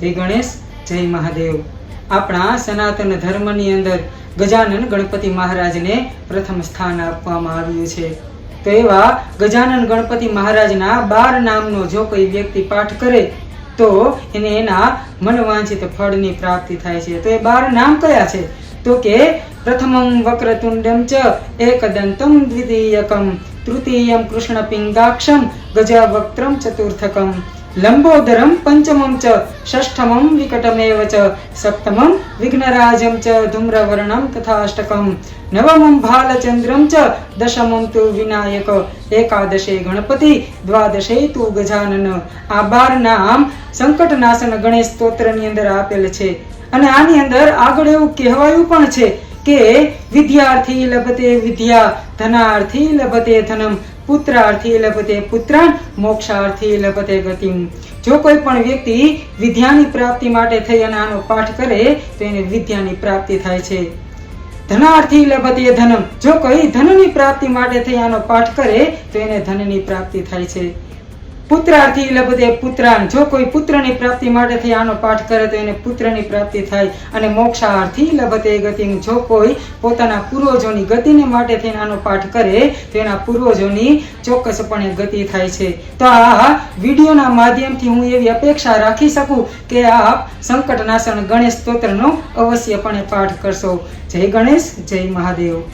જય ગણેશ, જય મહાદેવ. આપણા સનાતન ધર્મની અંદર ગજાનન ગણપતિ મહારાજને પ્રથમ સ્થાન આપવામાં આવ્યું છે. તો એવા ગજાનન ગણપતિ મહારાજના બાર નામનો જો કોઈ વ્યક્તિ પાઠ કરે, તો એને એના મનવાંછિત ફળની પ્રાપ્તિ થાય છે. તો એ બાર નામ કયા છે? તો કે પ્રથમમ વક્રતુંડમ ચ એકદંતમ દ્વિતીયકમ, તૃતીયમ કૃષ્ણપિંગાક્ષમ ગજવક્ત્રમ ચતુર્થકમ. લંબોદરમ પંચમમ ચ ષષ્ઠમમ વિકટમેવ ચ સપ્તમમ વિઘ્નરાજમ ચ ધૂમ્રવર્ણમ તથાષ્ટકમ નવમમ ભાલચંદ્રમ ચ દશમમ તુ વિનાયક એકાદશે ગણપતિ દ્વાદશે તુ ગજાનન આ બાર નામ સંકટનાશન ગણેશ સ્તોત્રની અંદર આપેલ છે અને આની અંદર આગળ એવું કહેવાયું પણ છે કે વિદ્યાર્થી લભતે વિદ્યા, ધનાર્થી લભતે ધનમ પુત્રાર્થી લભતે પુત્રાન, મોક્ષાર્થી લભતે ગતિમ. જો કોઈ પણ વ્યક્તિ વિદ્યાની પ્રાપ્તિ માટે થઈ અને આનો પાઠ કરે, તો એને વિદ્યાની પ્રાપ્તિ થાય છે. ધનાર્થી લભતે ધનમ. જો કોઈ ધનની પ્રાપ્તિ માટે થઈ આનો પાઠ કરે, તો એને ધનની પ્રાપ્તિ થાય છે. પુત્રાર્થી લભતે પુત્રાન. જો કોઈ પુત્રની પ્રાપ્તિ માટે થઈ, આનો પાઠ કરે તો એને પુત્રની પ્રાપ્તિ થાય. અને મોક્ષાર્થી લભતે ગતિ જો કોઈ પોતાના પૂર્વજોની ગતિને માટે થઈને આનો પાઠ કરે, તો એના પૂર્વજોની ચોક્કસપણે ગતિ થાય છે. તો આ વિડીયોના માધ્યમથી હું એવી અપેક્ષા રાખી શકું કે આપ સંકટનાશન ગણેશ સ્તોત્રનો અવશ્યપણે પાઠ કરશો. જય ગણેશ, જય મહાદેવ.